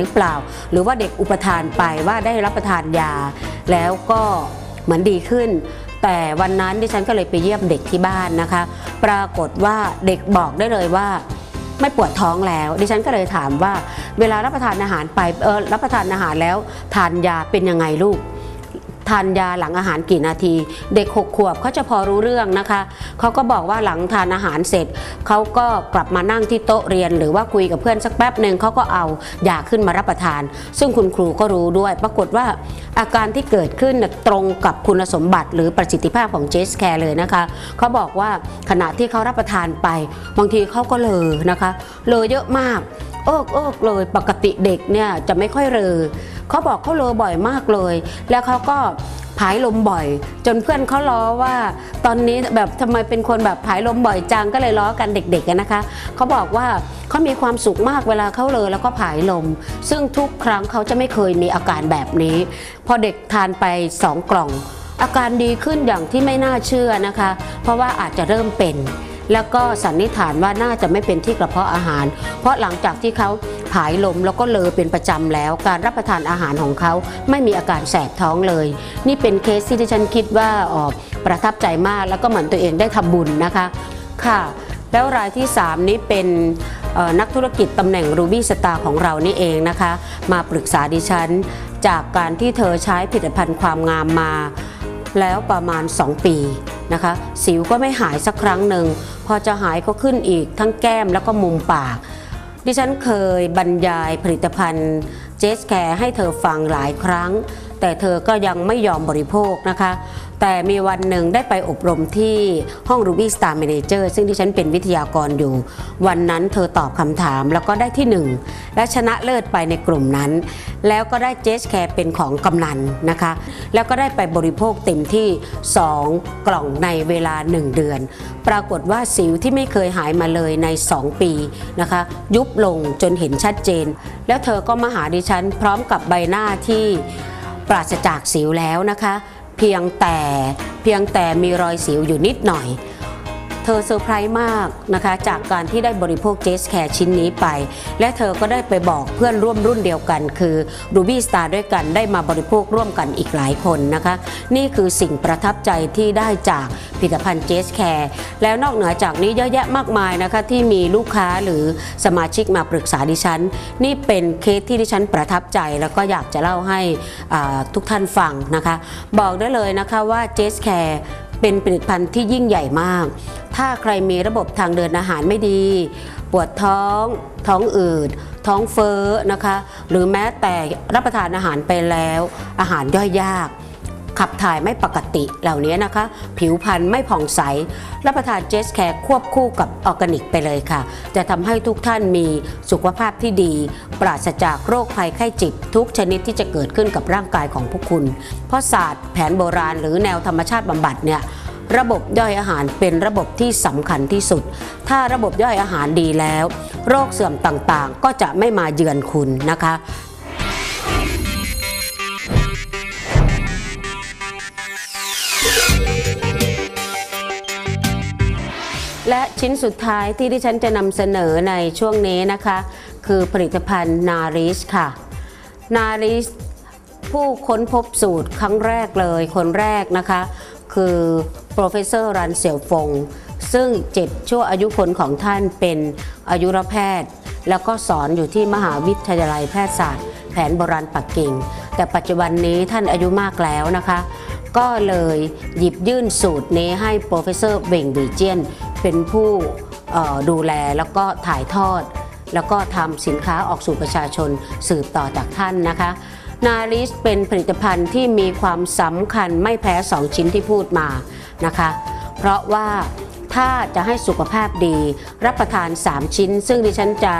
หรือเปล่า หรือว่าเด็กอุปทานไปว่าได้รับประทานยา แล้วก็เหมือนดีขึ้น แต่วันนั้นดิฉันก็เลยไปเยี่ยมเด็กที่บ้านนะคะ ปรากฏว่าเด็กบอกได้เลยว่า ไม่ปวดท้องแล้ว ดิฉันก็เลยถามว่า เวลารับประทานอาหารไปเออรับประทานอาหารแล้ว ทานยาเป็นยังไงลูก ทานยาหลังอาหารกี่นาที เด็กหกขวบเขาจะพอรู้เรื่องนะคะเขาก็บอกว่าหลังทานอาหารเสร็จเขาก็กลับมานั่งที่โต๊ะเรียน หรือว่าคุยกับเพื่อนสักแป๊บหนึ่งเขาก็เอายาขึ้นมารับประทาน ซึ่งคุณครูก็รู้ด้วย ปรากฏว่าอาการที่เกิดขึ้นตรงกับคุณสมบัติหรือประสิทธิภาพของเจสแคร์เลยนะคะเขาบอกว่าขณะที่เขารับประทานไป บางทีเขาก็เลอนะคะเลอเยอะมากเอิกเอิกเลยปกติเด็กเนี่ยจะไม่ค่อยเรอเขาบอกเขาเลอบ่อยมากเลย แล้วเขาก็ผายลมบ่อย จนเพื่อนเขาล้อว่า ตอนนี้แบบทำไมเป็นคนแบบผายลมบ่อยจังก็เลยล้อกันเด็กๆอะนะคะเขาบอกว่าเขามีความสุขมากเวลาเขาเลอแล้วก็ผายลม ซึ่งทุกครั้งเขาจะไม่เคยมีอาการแบบนี้ พอเด็กทานไปสองกล่อง อาการดีขึ้นอย่างที่ไม่น่าเชื่อนะคะ เพราะว่าอาจจะเริ่มเป็น แล้วก็สันนิษฐานว่าน่าจะไม่เป็นที่กระเพาะอาหาร เพราะหลังจากที่เขาผายลมแล้วก็เลอเป็นประจำแล้ว การรับประทานอาหารของเขาไม่มีอาการแสบท้องเลย นี่เป็นเคสที่ดิฉันคิดว่าออประทับใจมากแล้วก็เหมือนตัวเองได้ทำบุญนะคะค่ะ แล้วรายที่ 3 นี้เป็นนักธุรกิจตำแหน่งรูบี้สตาร์ของเรานี่เองนะคะ มาปรึกษาดิฉัน จากการที่เธอใช้ผลิตภัณฑ์ความงามมา แล้วประมาณ 2 ปี นะคะ สิวก็ไม่หายสักครั้งหนึ่ง พอจะหายก็ขึ้นอีกทั้งแก้มแล้วก็มุมปาก ดิฉันเคยบรรยายผลิตภัณฑ์เจสแคร์ให้เธอฟังหลายครั้ง แต่เธอก็ยังไม่ยอมบริโภคนะคะ แต่มีวันหนึ่งได้ไปอบรมที่ห้อง Ruby Star Manager ซึ่งดิฉันเป็นวิทยากรอยู่ วันนั้นเธอตอบคำถามแล้วก็ได้ที่หนึ่งและชนะเลิศไปในกลุ่มนั้น แล้วก็ได้เจสแคร์เป็นของกำนันนะคะ แล้วก็ได้ไปบริโภคเต็มที่ 2 กล่องในเวลา 1 เดือน ปรากฏว่าสิวที่ไม่เคยหายมาเลยใน 2 ปีนะคะ ยุบลงจนเห็นชัดเจน แล้วเธอก็มาหาดิฉันพร้อมกับใบหน้าที่ปราศจากสิวแล้วนะคะ เพียงแต่เพียงแต่มีรอยสิวอยู่นิดหน่อย เธอเซอร์ไพรส์มากนะคะ จากการที่ได้บริโภคเจสแคร์ชิ้นนี้ไป และเธอก็ได้ไปบอกเพื่อนร่วมรุ่นเดียวกัน คือ Ruby Star ด้วยกันได้มาบริโภคร่วมกันอีกหลายคนนะคะ นี่คือสิ่งประทับใจที่ได้จากผลิตภัณฑ์เจสแคร์แล้วนอกเหนือจากนี้เยอะแยะมากมายนะคะที่มีลูกค้าหรือสมาชิกมาปรึกษาดิฉัน นี่เป็นเคสที่ดิฉันประทับใจ แล้วก็อยากจะเล่าให้ทุกท่านฟังนะคะ บอกได้เลยนะคะว่าเจสแคร์ เป็นผลิตภัณฑ์ที่ยิ่งใหญ่มาก ถ้าใครมีระบบทางเดินอาหารไม่ดี ปวดท้อง ท้องอืด ท้องเฟ้อนะคะ หรือแม้แต่รับประทานอาหารไปแล้ว อาหารย่อยยาก ขับถ่ายไม่ปกติเหล่านี้นะคะ ผิวพรรณไม่ผ่องใส รับประทานเจสแคร์ควบคู่กับออร์แกนิกไปเลยค่ะ จะทำให้ทุกท่านมีสุขภาพที่ดี ปราศจากโรคภัยไข้เจ็บทุกชนิดที่จะเกิดขึ้นกับร่างกายของพวกคุณ เพราะศาสตร์แผนโบราณหรือแนวธรรมชาติบำบัดเนี่ยระบบย่อยอาหารเป็นระบบที่สำคัญที่สุด ถ้าระบบย่อยอาหารดีแล้ว โรคเสื่อมต่างๆ ก็จะไม่มาเยือนคุณนะคะ ชิ้นสุดท้ายที่ดิฉันจะนำเสนอในช่วงนี้นะคะ คือผลิตภัณฑ์นาริสค่ะ นาริสผู้ค้นพบสูตรครั้งแรกเลยคนแรกนะคะ คือ professor รันเสี่ยวฟง ซึ่งเจ็ดชั่วอายุคนของท่านเป็นอายุรแพทย์ แล้วก็สอนอยู่ที่มหาวิทยาลัยแพทยศาสตร์ แผนโบราณปักกิ่ง แต่ปัจจุบันนี้ท่านอายุมากแล้วนะคะ ก็เลยหยิบยื่นสูตรนี้ให้ professor เบ่งบีเจียน เป็นผู้ดูแลแล้วก็ถ่ายทอด แล้วก็ทำสินค้าออกสู่ประชาชนสืบต่อจากท่านนะคะนาริสเป็นผลิตภัณฑ์ที่มีความสำคัญไม่แพ้สองชิ้นที่พูดมานะคะ เพราะว่าถ้าจะให้สุขภาพดีรับประทาน 3 ชิ้น ซึ่งดิฉันจะ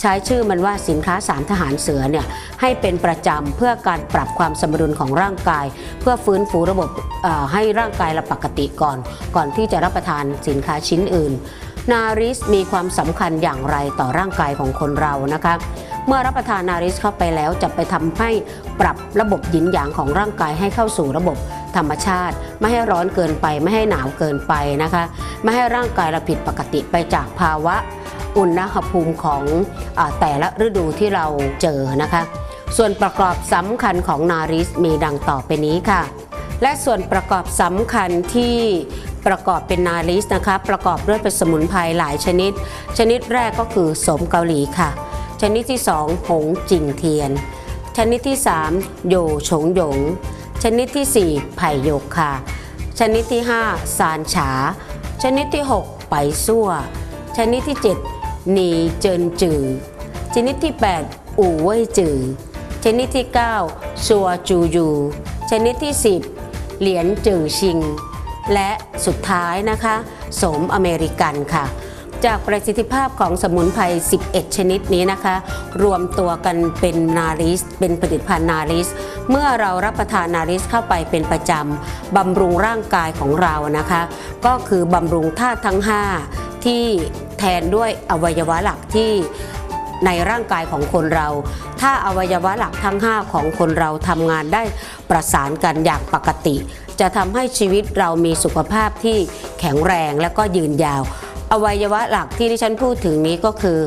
ใช้ชื่อมันว่าสินค้าสามทหารเสือเนี่ยให้เป็นประจำเพื่อการปรับความสมดุลของร่างกาย เพื่อฟื้นฟูระบบให้ร่างกายเราปกติก่อน ก่อนที่จะรับประทานสินค้าชิ้นอื่น นาริสมีความสำคัญอย่างไรต่อร่างกายของคนเรานะคะเมื่อรับประทานนาริสเข้าไปแล้วจะไปทำให้ปรับระบบหยินหยางของร่างกายให้เข้าสู่ระบบธรรมชาติ ไม่ให้ร้อนเกินไป ไม่ให้หนาวเกินไปนะคะ ไม่ให้ร่างกายเราผิดปกติไปจากภาวะ อุณหภูมิของอแต่ละฤดูที่เราเจอนะคะ ส่วนประกอบสำคัญของนาริสมีดังต่อไปนี้ค่ะ และส่วนประกอบสำคัญที่ประกอบเป็นนาริสนะคะ ประกอบด้วยเป็นสมุนไพรหลายชนิด ชนิดแรกก็คือสมเกาหลีค่ะ ชนิดที่ 2 หงจิงเทียน ชนิดที่ 3 โยฉงหยง ชนิดที่ 4 ไผ่หยกค่ะ ชนิดที่ 5 ซานฉา ชนิดที่ 6 ไปซั่ว ชนิดที่ 7 หนีเจินจือ ชนิดที่ 8 อู่เว่ยจือ ชนิดที่ 9 ชัวจูยูชนิดที่ 10 เหรียญจือชิง และสุดท้ายนะคะสมอเมริกันค่ะจากประสิทธิภาพของสมุนไพร 11 ชนิดนี้นะคะ รวมตัวกันเป็นนาริส เป็นผลิตภัณฑ์นาริส เมื่อเรารับประทานนาริสเข้าไปเป็นประจำ บำรุงร่างกายของเรานะคะ ก็คือบำรุงธาตุทั้ง 5 ที่ แทนด้วยอวัยวะหลักที่ในร่างกายของคนเรา ถ้าอวัยวะหลักทั้ง 5 ของคนเราทำงานได้ประสานกันอย่างปกติ จะทำให้ชีวิตเรามีสุขภาพที่แข็งแรงและก็ยืนยาว อวัยวะหลักที่ที่ฉันพูดถึงนี้ก็คือ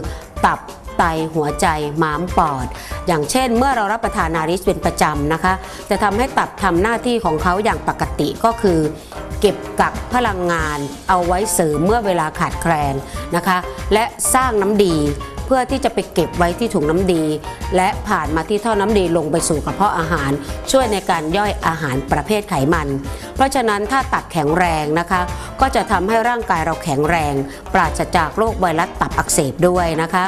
ตับไตหัวใจม้ามปอด อย่างเช่น เมื่อเรารับประทานนาริสเป็นประจำนะคะ จะทำให้ตับทำหน้าที่ของเขาอย่างปกติก็คือ เก็บกักพลังงานเอาไว้เสริมเมื่อเวลาขาดแคลนนะคะ และสร้างน้ำดีเพื่อที่จะไปเก็บไว้ที่ถุงน้ำดี และผ่านมาที่ท่อน้ำดีลงไปสู่กระเพาะอาหาร ช่วยในการย่อยอาหารประเภทไขมัน เพราะฉะนั้นถ้าตับแข็งแรงนะคะ ก็จะทำให้ร่างกายเราแข็งแรง ปราศจากโรคไวรัสตับอักเสบด้วยนะคะ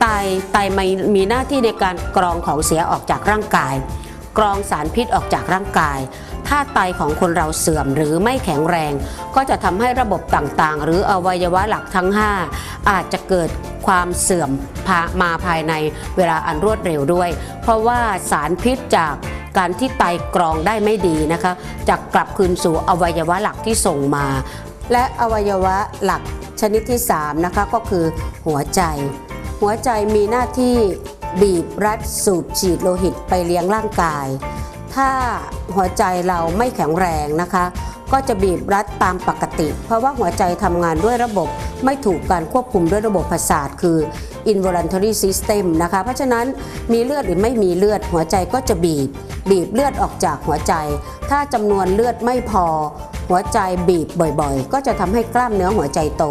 ไตไตมีมีหน้าที่ในการกรองของเสียออกจากร่างกาย กรองสารพิษออกจากร่างกาย ถ้าไตของคนเราเสื่อมหรือไม่แข็งแรง ก็จะทำให้ระบบต่างๆ หรืออวัยวะหลักทั้ง 5 อาจจะเกิดความเสื่อมามาภายในเวลาอันรวดเร็วด้วย เพราะว่าสารพิษจากการที่ไตกรองได้ไม่ดีนะคะจะกลับคืนสู่อวัยวะหลักที่ส่งมา และอวัยวะหลักชนิดที่3นะคะก็คือหัวใจ หัวใจมีหน้าที่บีบรัดสูบฉีดโลหิตไปเลี้ยงร่างกาย ถ้าหัวใจเราไม่แข็งแรงนะคะ ก็จะบีบรัดตามปกติ เพราะว่าหัวใจทำงานด้วยระบบไม่ถูกการควบคุมด้วยระบบประสาทคือ involuntary system นะคะ เพราะฉะนั้นมีเลือดหรือไม่มีเลือดหัวใจก็จะบีบ บีบเลือดออกจากหัวใจ ถ้าจำนวนเลือดไม่พอ หัวใจบีบบ่อยๆ ก็จะทำให้กล้ามเนื้อหัวใจโต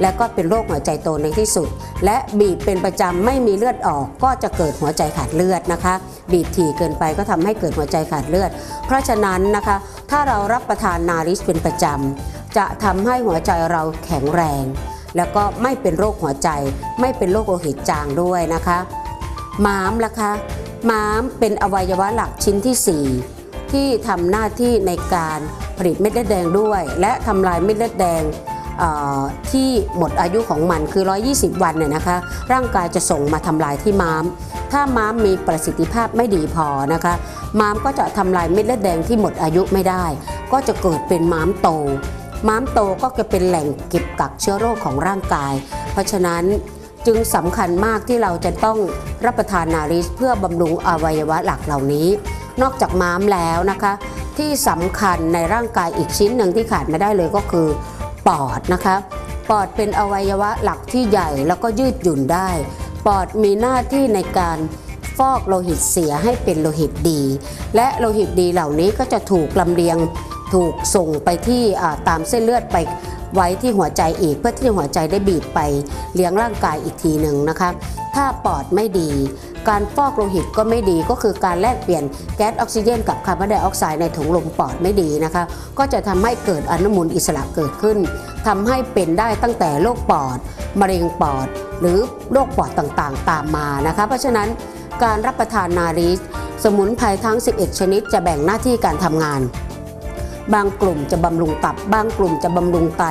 และก็เป็นโรคหัวใจโตในที่สุด และบีบเป็นประจำไม่มีเลือดออก ก็จะเกิดหัวใจขาดเลือดนะคะ บีบถี่เกินไปก็ทำให้เกิดหัวใจขาดเลือด เพราะฉะนั้นนะคะ ถ้าเรารับประทานนาริสเป็นประจำจะทำให้หัวใจเราแข็งแรง แล้วก็ไม่เป็นโรคหัวใจ ไม่เป็นโรคโลหิตจางด้วยนะคะม้ามล่ะคะม้ามเป็นอวัยวะหลักชิ้นที่ 4 ที่ทำหน้าที่ในการผลิตเม็ดเลือดแดงด้วย และทำลายเม็ดเลือดแดง ที่หมดอายุของมันคือ 120 วันเนี่ยนะคะ ร่างกายจะส่งมาทำลายที่ม้าม ถ้าม้ามมีประสิทธิภาพไม่ดีพอนะคะ ม้ามก็จะทำลายเม็ดเลือดแดงที่หมดอายุไม่ได้ ก็จะเกิดเป็นม้ามโต ม้ามโตก็จะเป็นแหล่งเก็บกักเชื้อโรคของร่างกาย เพราะฉะนั้นจึงสำคัญมากที่เราจะต้องรับประทานนาริสเพื่อบำรุงอวัยวะหลักเหล่านี้ นอกจากม้ามแล้วนะคะ ที่สำคัญในร่างกายอีกชิ้นหนึ่งที่ขาดไม่ได้เลยก็คือ ปอดนะคะปอดเป็นอวัยวะหลักที่ใหญ่แล้วก็ยืดหยุ่นได้ ปอดมีหน้าที่ในการฟอกโลหิตเสียให้เป็นโลหิตดี และโลหิตดีเหล่านี้ก็จะถูกลำเลียงถูกส่งไปที่ตามเส้นเลือดไป ไว้ที่หัวใจอีก เพื่อที่หัวใจได้บีบไปเลี้ยงร่างกายอีกทีหนึ่งนะคะ ถ้าปอดไม่ดี การฟอกโลหิตก็ไม่ดีก็คือการแลกเปลี่ยนแก๊สออกซิเจนกับคาร์บอนไดออกไซด์ในถุงลมปอดไม่ดีนะคะ ก็จะทำให้เกิดอนุมูลอิสระเกิดขึ้นทำให้เป็นได้ตั้งแต่โรคปอด มะเร็งปอด หรือโรคปอดต่างๆ ตามมานะคะ เพราะฉะนั้นการรับประทานนาริสสมุนไพรทั้ง 11 ชนิดจะแบ่งหน้าที่การทำงาน บางกลุ่มจะบำรุงตับ บางกลุ่มจะบำรุงไต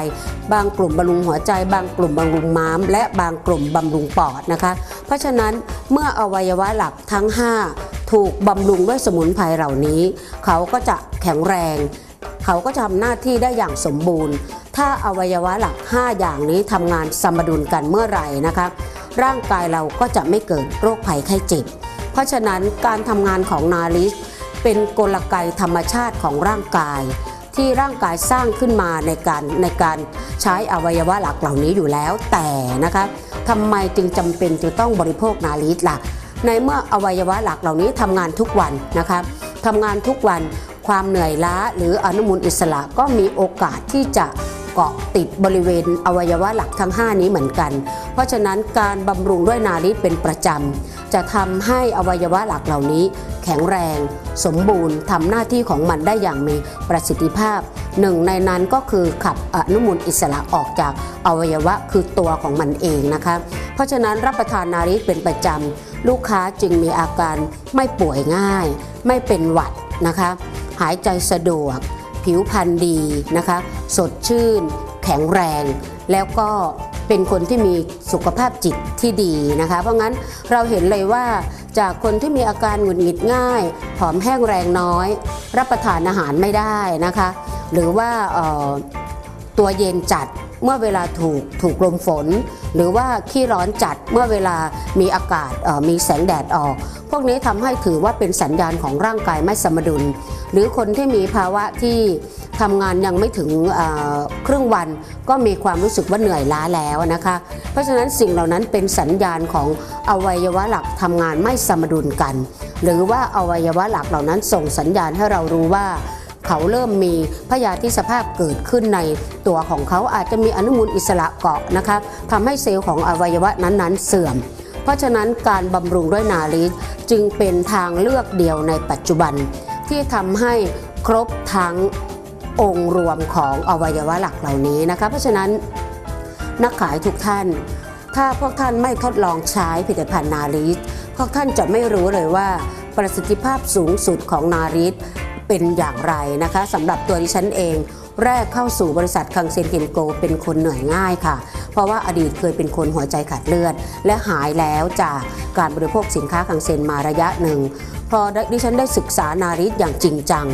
บางกลุ่มบำรุงหัวใจ บางกลุ่มบำรุงม้าม และบางกลุ่มบำรุงปอดนะคะ เพราะฉะนั้นเมื่ออวัยวะหลักทั้ง 5 ถูกบำรุงด้วยสมุนไพรเหล่านี้ เขาก็จะแข็งแรง เขาก็จะทำหน้าที่ได้อย่างสมบูรณ์ ถ้าอวัยวะหลัก 5 อย่างนี้ทำงานสมดุลกันเมื่อไหร่นะคะร่างกายเราก็จะไม่เกิดโรคภัยไข้เจ็บ เพราะฉะนั้นการทำงานของนาริส เป็นกลไกธรรมชาติของร่างกาย ที่ร่างกายสร้างขึ้นมาในการในการใช้อวัยวะหลักเหล่านี้อยู่แล้วแต่นะคะทำไมจึงจำเป็นจะต้องบริโภคนารีสล่ะในเมื่ออวัยวะหลักเหล่านี้ทำงานทุกวันนะคะทำงานทุกวันความเหนื่อยล้าหรืออนุมูลอิสระก็มีโอกาสที่จะเกาะติดบริเวณอวัยวะหลักทั้ง 5 นี้เหมือนกัน เพราะฉะนั้นการบำรุงด้วยนารีสเป็นประจำ จะทำให้อวัยวะหลักเหล่านี้ แข็งแรง สมบูรณ์ทำหน้าที่ของมันได้อย่างมีประสิทธิภาพ หนึ่งในนั้นก็คือขับอนุมูลอิสระออกจากอวัยวะคือตัวของมันเองนะคะ เพราะฉะนั้นรับประทานนารีสเป็นประจำลูกค้าจึงมีอาการไม่ป่วยง่าย ไม่เป็นหวัดนะคะ หายใจสะดวก ผิวพรรณดีนะคะ สดชื่น แข็งแรง แล้วก็ เป็นคนที่มีสุขภาพจิตที่ดีนะคะ เพราะงั้นเราเห็นเลยว่าจากคนที่มีอาการหงุดหงิดง่าย ผอมแห้งแรงน้อย รับประทานอาหารไม่ได้นะคะ หรือว่าออตัวเย็นจัด เมื่อเวลาถูกถูกลมฝน หรือว่าขี้ร้อนจัดเมื่อเวลามีอากาศมีแสงแดดออก พวกนี้ทำให้ถือว่าเป็นสัญญาณของร่างกายไม่สมดุล หรือคนที่มีภาวะที่ทำงานยังไม่ถึงเครึ่งวันก็มีความรู้สึกว่าเหนื่อยล้าแล้วนะคะ เพราะฉะนั้นสิ่งเหล่านั้นเป็นสัญญาณของอวัยวะหลักทำงานไม่สมดุลกัน หรือว่าอวัยวะหลักเหล่านั้นส่งสัญญาณให้เรารู้ว่า เขาเริ่มมีพยาธิสภาพเกิดขึ้นในตัวของเขาอาจจะมีอนุมูลอิสระเกาะนะคะทำให้เซลล์ของอวัยวะนั้นๆ เสื่อม เพราะฉะนั้นการบำรุงด้วยนารีสจึงเป็นทางเลือกเดียวในปัจจุบัน ที่ทำให้ครบทั้งองค์รวมของอวัยวะหลักเหล่านี้นะคะเพราะฉะนั้นนักขายทุกท่าน ถ้าพวกท่านไม่ทดลองใช้ผลิตภัณฑ์นารีสพวกท่านจะไม่รู้เลยว่าประสิทธิภาพสูงสุดของนารีส เป็นอย่างไรนะคะสำหรับตัวดิฉันเอง แรกเข้าสู่บริษัทคังเซนเกนโก เป็นคนเหนื่อยง่ายค่ะ เพราะว่าอดีตเคยเป็นคนหัวใจขาดเลือด และหายแล้วจากการบริโภคสินค้าคังเซนมาระยะหนึ่ง พอดิฉันได้ศึกษานาริสอย่างจริงจัง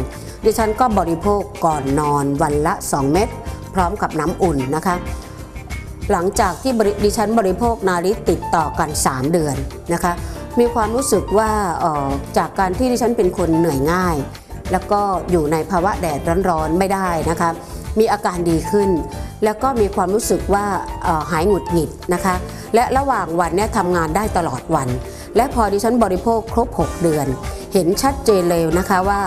ดิฉันก็บริโภคก่อนนอนวันละ 2 เม็ดพร้อมกับน้ำอุ่นนะคะหลังจากที่ดิฉันบริโภคนาริสติดต่อกัน 3 เดือนนะคะ มีความรู้สึกว่าออจากการที่ดิฉันเป็นคนเหนื่อยง่าย แล้วก็อยู่ในภาวะแดดร้อนๆไม่ได้นะคะมีอาการดีขึ้น แล้วก็มีความรู้สึกว่าหายหงุดหงิดนะคะ และระหว่างวันเนี่ยทำงานได้ตลอดวัน และพอดิฉันบริโภคครบ 6 เดือน เห็นชัดเจนเลยนะคะว่า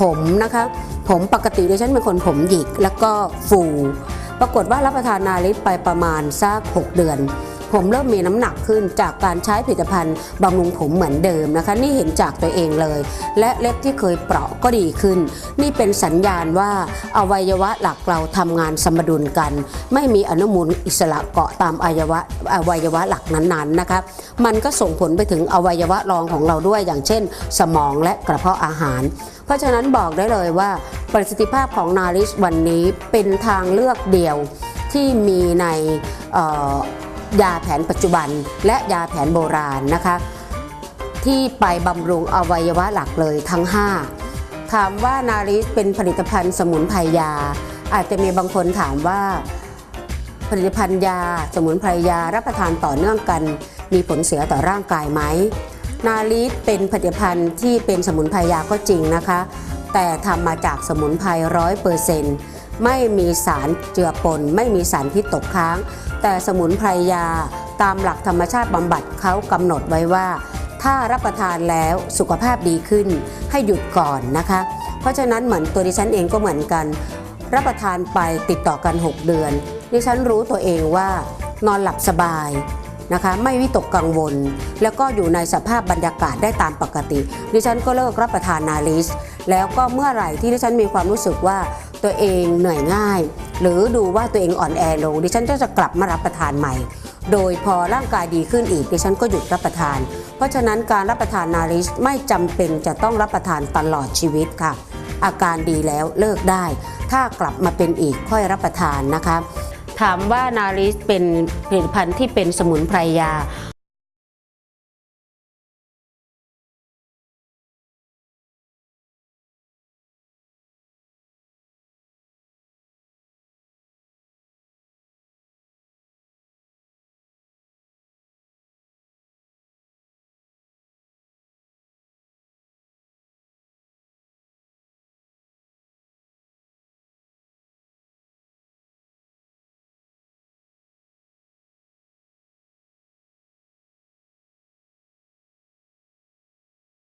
ผมนะคะผมปกติดิฉันเป็นคนผมหยิกแล้วก็ฟู ปรากฏว่ารับประทานนาลิสไปประมาณสัก 6 เดือน ผมเริ่มมีน้ำหนักขึ้นจากการใช้ผลิตภัณฑ์บำรุงผมเหมือนเดิมนะคะ นี่เห็นจากตัวเองเลย และเล็บที่เคยเปราะก็ดีขึ้น นี่เป็นสัญญาณว่าอวัยวะหลักเราทำงานสมดุลกัน ไม่มีอนุมูลอิสระเกาะตามอวัยวะอวัยวะหลักนั้นๆนะคะมันก็ส่งผลไปถึงอวัยวะรองของเราด้วยอย่างเช่น สมองและกระเพาะอาหาร เพราะฉะนั้นบอกได้เลยว่า ประสิทธิภาพของนาริสวันนี้เป็นทางเลือกเดียวที่มีในเอ่อ ยาแผนปัจจุบันและยาแผนโบราณนะคะ ที่ไปบำรุงอวัยวะหลักเลยทั้ง 5 ถามว่านาริสเป็นผลิตภัณฑ์สมุนไพรยา อาจจะมีบางคนถามว่า ผลิตภัณฑ์ยา สมุนไพรยารับประทานต่อเนื่องกัน มีผลเสียต่อร่างกายไหมนาลีสเป็นผลิตภัณฑ์ที่เป็นสมุนไพรยาก็จริงนะคะ แต่ทำมาจากสมุนไพรร้อยเปอร์เซ็นต์ ไม่มีสารเจือปน ไม่มีสารพิษตกค้าง แต่สมุนไพรยาตามหลักธรรมชาติบำบัดเขากำหนดไว้ว่า ถ้ารับประทานแล้วสุขภาพดีขึ้น ให้หยุดก่อนนะคะ เพราะฉะนั้นเหมือนตัวดิฉันเองก็เหมือนกัน รับประทานไปติดต่อกัน 6 เดือน ดิฉันรู้ตัวเองว่านอนหลับสบาย นะคะไม่วิตกกังวล แล้วก็อยู่ในสภาพบรรยากาศได้ตามปกติ ดิฉันก็เลิกรับประทานนาลิส แล้วก็เมื่อไหร่ที่ดิฉันมีความรู้สึกว่าตัวเองเหนื่อยง่าย หรือดูว่าตัวเองอ่อนแอลงดิฉันก็จะกลับมารับประทานใหม่ โดยพอร่างกายดีขึ้นอีกดิฉันก็หยุดรับประทาน เพราะฉะนั้นการรับประทานนาริสไม่จำเป็นจะต้องรับประทานตลอดชีวิตค่ะ อาการดีแล้วเลิกได้ ถ้ากลับมาเป็นอีกค่อยรับประทานนะคะ ถามว่านาริสเป็นผลิตภัณฑ์ที่เป็นสมุนไพรยา